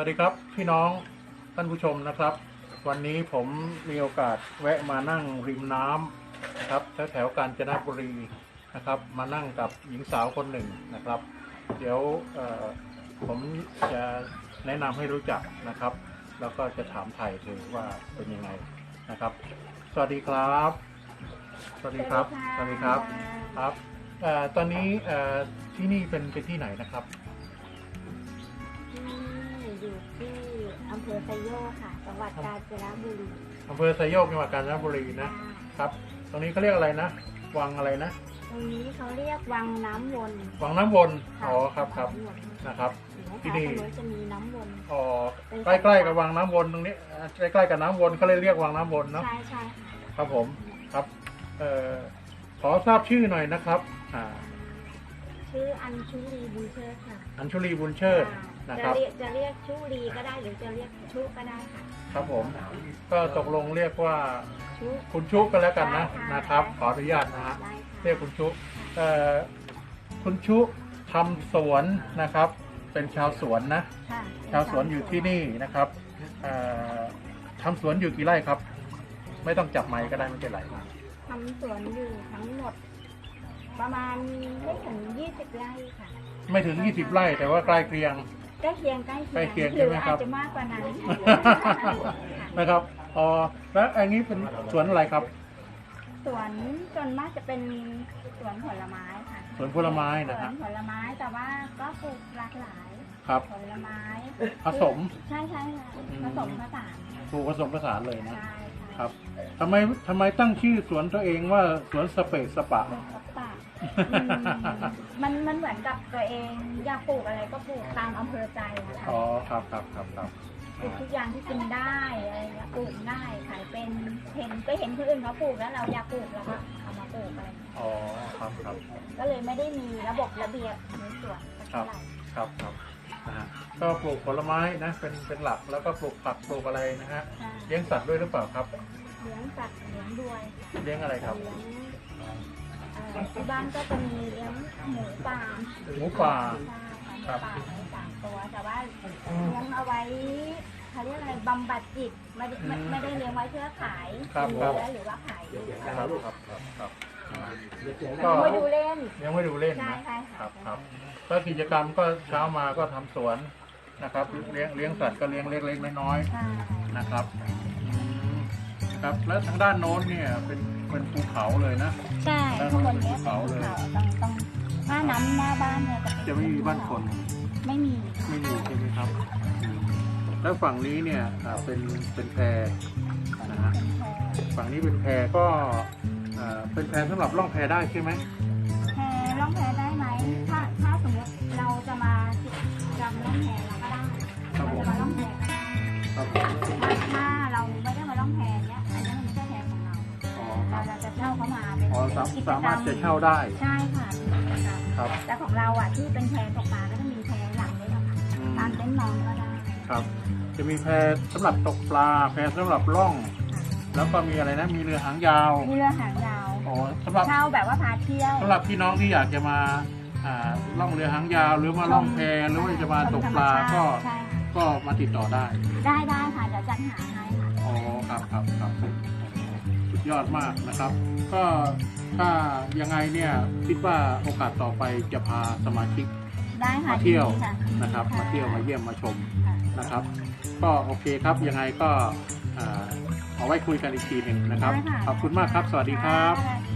วัสดีครับพี่น้องท่านผู้ชมนะครับ วันนี้ผมมีโอกาสแวะมานั่งริมน้ำนะครับแถวแถวๆกาญจนบุรีนะครับ มานั่งกับหญิงสาวคนหนึ่งนะครับ เดี๋ยวเอ่อผมจะแนะนำให้รู้จักนะครับ แล้วก็จะถามไทยเธอว่าเป็นยังไงนะครับ สวัสดีครับ สวัสดีครับ สวัสดีครับครับเอ่อตอนนี้เอ่อที่นี่เป็นเป็นที่ไหนนะครับ ภอไซโยกค่ะ จังหวัดกาญจนบุรีอำเภอไซโยกจังหวัดกาญจนบุรีนะ ครับ ตรงนี้เขาเรียกอะไรนะ วังอะไรนะ ตรงนี้เขาเรียกวังน้ำวน วังน้ำวนะอ๋อ ครับครับน้ำวนนะครับที่ที่นี่นี่จะมีน้ำวนอ๋อ ใกล้ๆกับวังน้ำวนตรงนี้อ่าใกล้ๆกับน้ำวนเขาเลยเรียกวังน้ำวนเนาะ ใช่ใช่ค่ะครับผม ครับ เอ่อ ขอทราบชื่อหน่อยนะครับ อ่า ชื่ออัญชุลีบุญเชิดค่ะ อัญชุลีบุญเชิดอ่า นะคจะรับ เรียกจะเรียกชุลีก็ได้หรือจะเรียกชุก็ได้ค่ะครับผม ก็ตกลงเรียกว่าชุคุณชุก็แล้วกันนะได้นะครับได้ขออนุญาตนะฮะ ได้เรียกค่ะคุณชุเอ่อคุณชุทำสวนนะครับ เป็นชาวสวนนะ ค่ะชาวสวนอยู่ที่นี่นะครับเอ่อทำสวนอยู่กี่ไร่ครับ ไม่ต้องจับไม้ก็ได้ไม่เป็นไรทำสวนอยู่ทั้งหมด ประมาณไม่ถึง 20 ไร่ค่ะ ไม่ถึง 20 ไร่แต่ว่าใกล้เคียงใก ล้เคียงใกล้ใกล้เคียงหใช่รือไหมครัอาบ จจะมากกว่านั้นนะครับอ๋อแล้วอันนี้เป็นสวนอะไรครับ สวนส่วนมากจะเป็นสวนผลไม้ค่ะสวนผลไม้นะสวฮะนผลไม้แต่ว่าก็ปลูกหลากหลายครับ ผลไม้ผสม ใช่ใช่ค่ะอืมผสมผสานปลูกผสมผสานเลยนะ ใช่คค่ะรับ ทำไมทำไมตั้งชื่อสวนตัวเองว่าสวนสเปซสปะปลูกกับป่าอื มมันมันเหมือนกับตัวเองอยากปลูกอะไรก็ปลูกตามอำเภอใจนะคะอ๋อครับครับครับครับปลูกทุกอย่างที่กินได้อะไรเงี้ยปลูกง่ายขายเป็นเห็นก็เห็นคนอื่นเขาปลูกแล้วเราอยากปลูกเราก็เอามาปลูกอะไรเงี้ยอ๋อครับครับ ก็เลยไม่ได้มีระบบระเบียบในสวนสักเท่าไหร่ครับครับนะฮะก็ปลูกผลไม้นะเป็นเป็นหลักแล้วก็ปลูกผักปลูกอะไรนะฮะใช่เลี้ยงสัตว์ด้วยหรือเปล่าครับ เลี้ยงสัตว์เลี้ยงด้วยเลี้ยงอะไรครับ เลี้ยงเอ่อ ที่บ้านก็จะมีเลี้ยงหมูป่าหมูป่าใช่ค่ะหมูป่าไว้สามตัวแต่ว่าเลี้ยงเอาไว้เขาเรียกอะไรบำบัดจิตไม่ได้ไม่ไม่ได้เลี้ยงไว้เพื่อขายครับกินครับเนื้อหรือว่าขายครับครับครับครับก็ไปดูเล่นยังไม่ดูเล่นใช่นะใช่คค่ะรับครับก็กิจกรรมก็เช้ามาก็ทำสวนนะครับ เลี้ยงเลี้ยงสัตว์ก็เลี้ยงเล็กๆน้อยใช่ ๆนะครับอืม นะครับ แล้วทางด้านโน้นเนี่ยเป็นเป็นภูเขาเลยนะ ใช่ข้างบนเนี้ยเป็นภูเขาต้องต้องถ้าน้ำหน้าบ้านเนี่ยจะเป็นจะไม่มีบ้านคน ไม่มีไม่มีใช่ไหมครับอืมแล้วฝั่งนี้เนี่ยอ่าเป็นเป็นแพนะฮะเป็นแพฝั่งนี้เป็นแพก็อ่าเป็นแพสำหรับล่องแพได้ใช่ไหม แพล่องแพได้ อ๋อสามกิจกสามารถจะเช่าได้ ใช่ค่ะเป็นกิจกรรมครับ แต่ของเราอะที่เป็นแพตกปลาก็จะมีแพหลังด้วยนะคะอืมตามเต็นท์นอนก็ได้ครับ จะมีแพสำหรับตกปลา แพสำหรับล่อง แล้วก็มีอะไรนะ มีเรือหางยาว มีเรือหางยาวอ๋อสำหรับเช่าแบบว่าพาเที่ยวสำหรับพี่น้องที่อยากจะมาอ่าล่องเรือหางยาว หรือมาล่องแพหรือว่าจะมาตกปลาก็ใช่ค่ะก็มาติดต่อได้ ได้ได้ค่ะเดี๋ยวจัดหาให้ค่ะ อ๋อครับครับครับ สุดยอดมากนะครับ ก็ถ้ายังไงเนี่ยคิดว่าโอกาสต่อไปจะพาสมาชิกได้ค่ะมาเที่ยวดีค่ะนะครับค่ะมาเที่ยวมาเยี่ยมมาชมค่ะนะครับ ก็โอเคครับยังไงก็อ่าเอาไว้คุยกันอีกทีหนึ่งนะครับ ได้ะขอบคุณมากครับ สวัสดีครับค่ะ